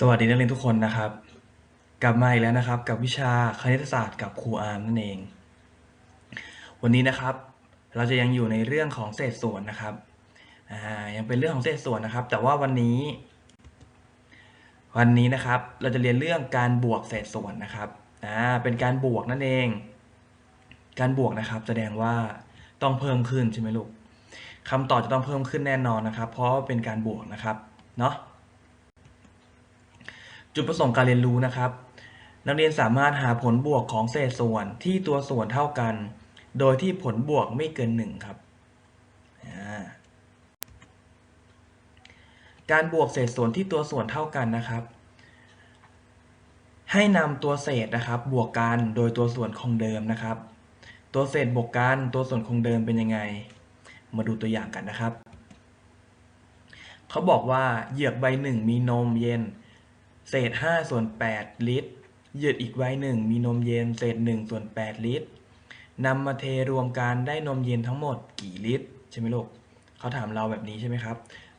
สวัสดีนักเรียนทุกคนนะครับ กลับมาอีกแล้วนะครับ กับวิชาคณิตศาสตร์กับครูอาร์มนั่นเอง วันนี้นะครับ เราจะยังอยู่ในเรื่องของเศษส่วนนะครับยังเป็นเรื่องของเศษส่วนนะครับ แต่ว่าวันนี้ วันนี้นะครับ เราจะเรียนเรื่องการบวกเศษส่วนนะครับเป็นการบวกนั่นเอง การบวกนะครับ แสดงว่าต้องเพิ่มขึ้นใช่ไหมลูกคำตอบจะต้องเพิ่มขึ้นแน่นอนนะครับ เพราะเป็นการบวกนะครับเนาะ จุดประสงค์การเรียนรู้นะครับ นักเรียนสามารถหาผลบวกของเศษส่วนที่ตัวส่วนเท่ากัน โดยที่ผลบวกไม่เกิน 1 ครับการบวกเศษส่วนที่ตัวส่วนเท่ากันนะครับ ให้นำตัวเศษนะครับ บวกกันโดยตัวส่วนคงเดิมนะครับ ตัวเศษบวกกันตัวส่วนคงเดิมเป็นยังไง มาดูตัวอย่างกันนะครับ เขาบอกว่าเหยือกใบหนึ่งมีนมเย็น เศษ5ส่วน8ลิตรเหยือกอีกใบหนึ่งมีนมเย็นเศษ1ส่วน8ลิตรนำมาเทรวมกันได้นมเย็นทั้งหมดกี่ลิตรใช่ไหมลูกเขาถามเราแบบนี้ใช่ไหมครับ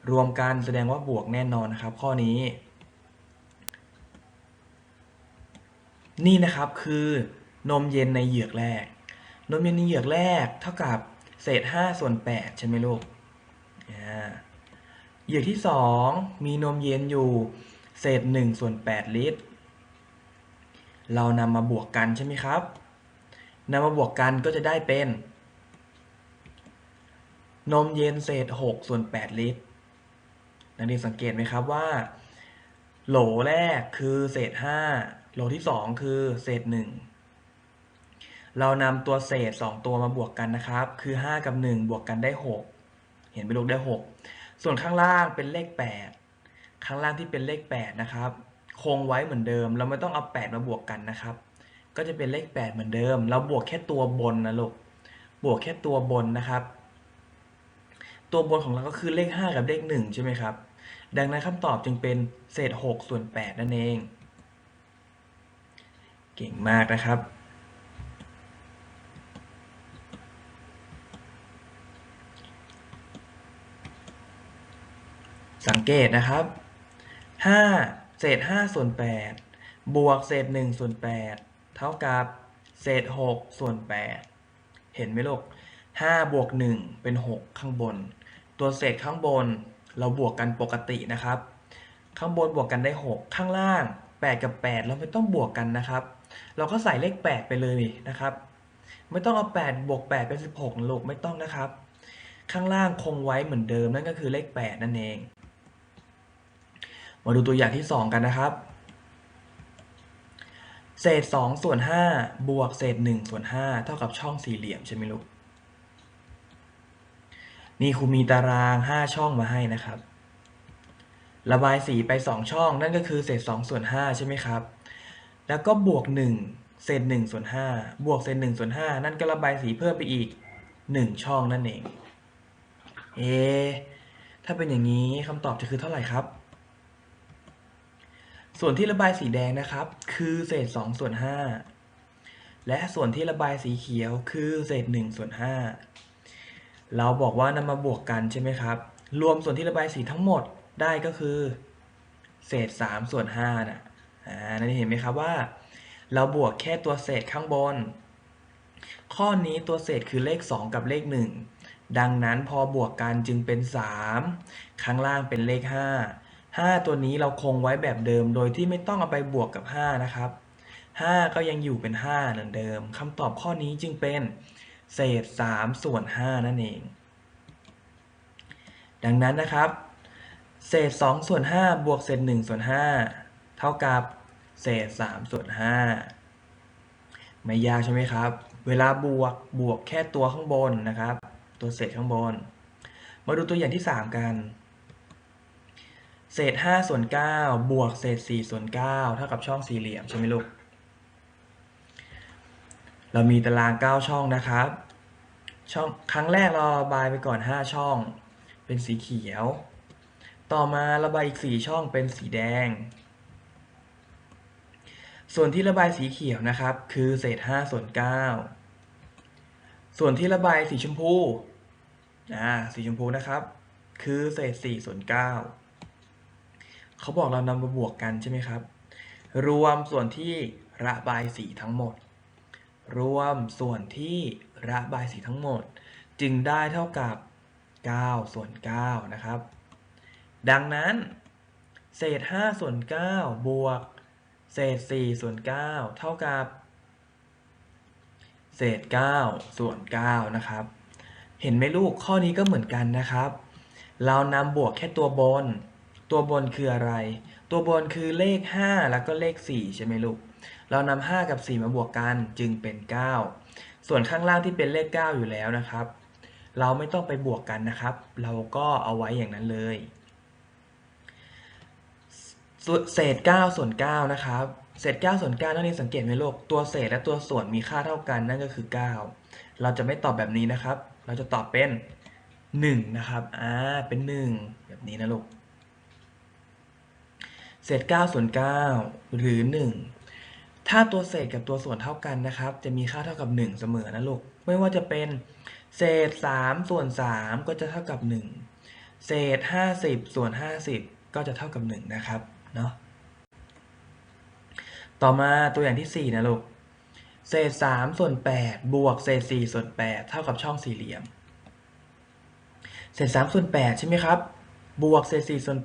รวมกันแสดงว่าบวกแน่นอนนะครับ ข้อนี้ นี่นะครับคือนมเย็นในเหยือกแรก นมเย็นในเหยือกแรกเท่ากับเศษ5ส่วน8ใช่ไหมลูกเหยือกที่ 2 มีนมเย็นอยู่ เศษ1ส่วน8ลิตร เรานำมาบวกกันใช่ไหมครับนำมาบวกกันก็จะได้เป็น นมเย็นเศษ6ส่วน8ลิตรนักเรียนสังเกตไหมครับว่า โหลแรกคือเศษ 5 โหลที่ 2 คือเศษ 1 เรานำตัวเศษ 2 ตัวมาบวกกันนะครับ คือ 5 กับ 1 บวกกันได้ 6 เห็นไหมลูกได้ 6 ส่วนข้างล่างเป็นเลข 8 ข้างล่างที่เป็นเลข 8 นะครับ คงไว้เหมือนเดิม เราไม่ต้องเอา 8 มาบวกกันนะครับ ก็จะเป็นเลข 8 เหมือนเดิม เราบวกแค่ตัวบนนะลูก บวกแค่ตัวบนนะครับ ตัวบนของเราก็คือเลข 5 กับเลข 1 ใช่ไหมครับ ดังนั้นคำตอบจึงเป็นเศษ 6 ส่วน 8 นั่นเอง เก่งมากนะครับสังเกตนะครับ 5เศษ5ส่วน8บวกเศษ1ส่วน8เท่ากับเศษ6ส่วน8เห็นไหมลูก5บวก1เป็น6ข้างบน ตัวเศษข้างบนเราบวกกันปกตินะครับ ข้างบนบวกกันได้6ข้างล่าง8กับ8เราไม่ต้องบวกกันนะครับ เราก็ใส่เลข8ไปเลยนะครับ ไม่ต้องเอา8บวก8เป็น16ลูกไม่ต้องนะครับ ข้างล่างคงไว้เหมือนเดิมนั่นก็คือเลข8นั่นเอง มาดูตัวอย่างที่ 2 กันนะครับ เศษ 2 ส่วน 5 บวกเศษ 1 ส่วน 5 เท่ากับช่องสี่เหลี่ยมใช่ไหมลูก นี่ครูมีตาราง 5 ช่องมาให้นะครับ ระบายสีไป 2 ช่อง นั่นก็คือเศษ 2 ส่วน 5 ใช่ไหมครับ แล้วก็บวก 1 เศษ 1 ส่วน 5 บวกเศษ 1 ส่วน 5 นั่นก็ระบายสีเพิ่มไปอีก 1 ช่องนั่นเอง เอ ถ้าเป็นอย่างนี้คำตอบจะคือเท่าไหร่ครับ ส่วนที่ระบายสีแดงนะครับ คือเศษ2ส่วน5และส่วนที่ระบายสีเขียวคือเศษ1ส่วน5เราบอกว่านำมาบวกกันใช่ไหมครับ รวมส่วนที่ระบายสีทั้งหมดได้ก็คือ เศษ3ส่วน5นะอ่านั่นเห็นไหมครับว่า เราบวกแค่ตัวเศษข้างบน ข้อนี้ตัวเศษคือเลข 2 กับเลข 1 ดังนั้นพอบวกกันจึงเป็น 3 ข้างล่างเป็นเลข 5 5 ตัวนี้เราคงไว้แบบเดิมโดยที่ไม่ต้องเอาไปบวกกับ 5 นะครับ 5 ก็ยังอยู่เป็น 5 เหมือนเดิมคำตอบข้อนี้จึงเป็นเศษ 3 ส่วน 5 นั่นเอง ดังนั้นนะครับ เศษ 2 ส่วน 5 บวกเศษ 1 ส่วน 5 เท่ากับเศษ 3 ส่วน 5 ไม่ยากใช่ไหมครับ เวลาบวกบวกแค่ตัวข้างบนนะครับ ตัวเศษข้างบน มาดูตัวอย่างที่ 3 กัน เศษ5ส่วน9บวกเศษ4ส่วน9เท่ากับช่องสี่เหลี่ยมใช่ไหมลูก เรามีตาราง 9 ช่องนะครับ ช่องครั้งแรกเราระบายไปก่อน 5 ช่อง เป็นสีเขียว ต่อมาระบายอีก 4 ช่องเป็นสีแดง ส่วนที่ระบายสีเขียวนะครับ คือเศษ5ส่วน9ส่วนที่ระบายสีชมพูอ่าสีชมพูนะครับ คือเศษ4ส่วน9 เขาบอกเรานำมาบวกกันใช่ไหมครับ รวมส่วนที่ระบายสีทั้งหมด รวมส่วนที่ระบายสีทั้งหมด จึงได้เท่ากับ 9 ส่วน 9 นะครับ ดังนั้น เศษ 5 ส่วน 9 บวก เศษ 4 ส่วน 9 เท่ากับ เศษ 9 ส่วน 9 นะครับ เห็นไหมลูกข้อนี้ก็เหมือนกันนะครับ เรานำบวกแค่ตัวบน ตัวบนคืออะไร ตัวบนคือเลข 5 แล้วก็เลข 4 ใช่ไหมลูก เรานำ5กับ 4 มาบวกกันจึงเป็น 9 ส่วนข้างล่างที่เป็นเลข 9 อยู่แล้วนะครับ เราไม่ต้องไปบวกกันนะครับ เราก็เอาไว้อย่างนั้นเลย เศษ 9 ส่วน 9 นะครับ เศษ 9 ส่วน 9 นั่นเองสังเกตไหมลูก ตัวเศษและตัวส่วนมีค่าเท่ากันนั่นก็คือ 9 เราจะไม่ตอบแบบนี้นะครับ เราจะตอบเป็น 1 นะครับ อ่า เป็น 1 แบบนี้นะลูก เศษ9ส่วน9หรือ 1 ถ้าตัวเศษกับตัวส่วนเท่ากันนะครับ จะมีค่าเท่ากับ 1 เสมอนะลูก ไม่ว่าจะเป็นเศษ 3 ส่วน 3 ก็จะเท่ากับ 1 เศษ 50 ส่วน 50 ก็จะเท่ากับ 1 นะครับเนาะต่อมาตัวอย่างที่ 4 นะลูก เศษ 3 ส่วน 8 บวกเศษ 4 ส่วน 8 เท่ากับช่องสี่เหลี่ยม เศษ 3 ส่วน 8 ใช่ไหมครับ บวกเศษ 4 ส่วน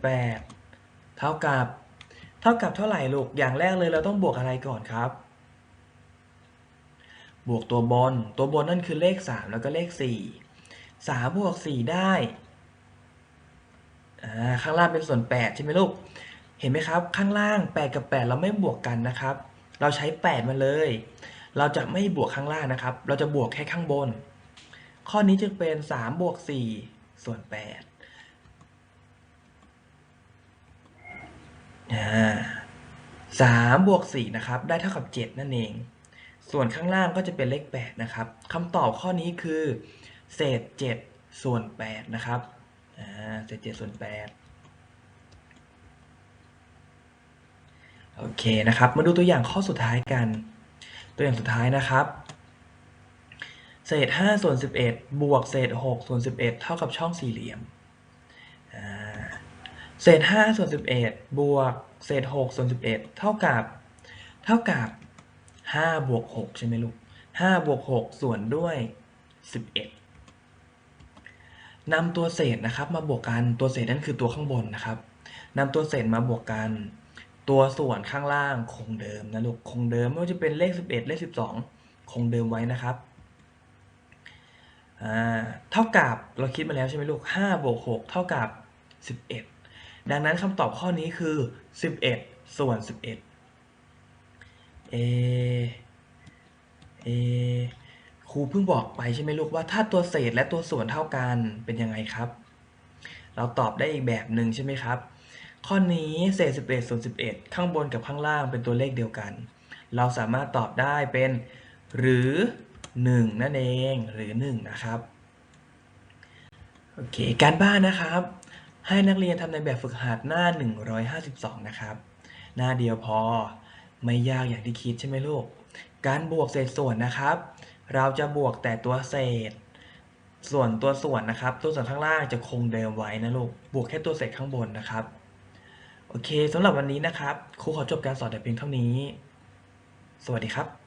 8 เท่ากับ เท่ากับเท่าไหร่ลูก อย่างแรกเลยเราต้องบวกอะไรก่อนครับ บวกตัวบน ตัวบนนั่นคือเลข 3 แล้วก็เลข 4 3 บวก 4 ได้ ข้างล่างเป็นส่วน 8 ใช่ไหมลูก เห็นไหมครับ ข้างล่าง 8 กับ 8 เราไม่บวกกันนะครับ เราใช้ 8 มาเลย เราจะไม่บวกข้างล่างนะครับ เราจะบวกแค่ข้างบน ข้อนี้จึงเป็น 3 บวก 4 ส่วน 8 อ่า สามบวกสี่นะครับ ได้เท่ากับเจ็ดนั่นเอง ส่วนข้างล่างก็จะเป็นเลขแปดนะครับคำตอบข้อนี้คือ เศษเจ็ดส่วนแปดนะครับเศษเจ็ดส่วนแปดโอเคนะครับ มาดูตัวอย่างข้อสุดท้ายกัน ตัวอย่างสุดท้ายนะครับ เศษห้าส่วนสิบเอ็ดบวกเศษหกส่วนสิบเอ็ดเท่ากับช่องสี่เหลี่ยม เศษ5ส่วน11บวกเศษ6ส่วน11เท่ากับ เท่ากับ5บวก6ใช่ไหมลูก5บวก6ส่วนด้วย11นำตัวเศษนะครับมาบวกกันตัวเศษนั่นคือตัวข้างบนนะครับนำตัวเศษมาบวกกัน ตัวส่วนข้างล่างคงเดิมนะลูกคงเดิมไม่ว่าจะเป็นเลข 11 เลข 12 คงเดิมไว้นะครับเท่ากับเราคิดมาแล้วใช่ไหมลูก5บวก6เท่ากับ 11 ดังนั้นคำตอบข้อนี้คือ 11 ส่วน 11 เอ เอ ครูเพิ่งบอกไปใช่ไหมลูกว่าถ้าตัวเศษและตัวส่วนเท่ากันเป็นยังไงครับ เราตอบได้อีกแบบหนึ่งใช่ไหมครับ ข้อนี้เศษ 11 ส่วน 11 ข้างบนกับข้างล่างเป็นตัวเลขเดียวกัน เราสามารถตอบได้เป็น หรือ 1 นั่นเอง หรือ 1 นะครับ โอเค การบ้านนะครับ ให้นักเรียนทำในแบบฝึกหัดหน้า 152 นะครับ หน้าเดียวพอ ไม่ยากอย่างที่คิดใช่ไหมลูก การบวกเศษส่วนนะครับ เราจะบวกแต่ตัวเศษ ส่วนตัวส่วนนะครับ ตัวส่วนข้างล่างจะคงเดิมไว้นะลูก บวกแค่ตัวเศษข้างบนนะครับ โอเคสำหรับวันนี้นะครับ ครูขอจบการสอนแต่เพียงเท่านี้ สวัสดีครับ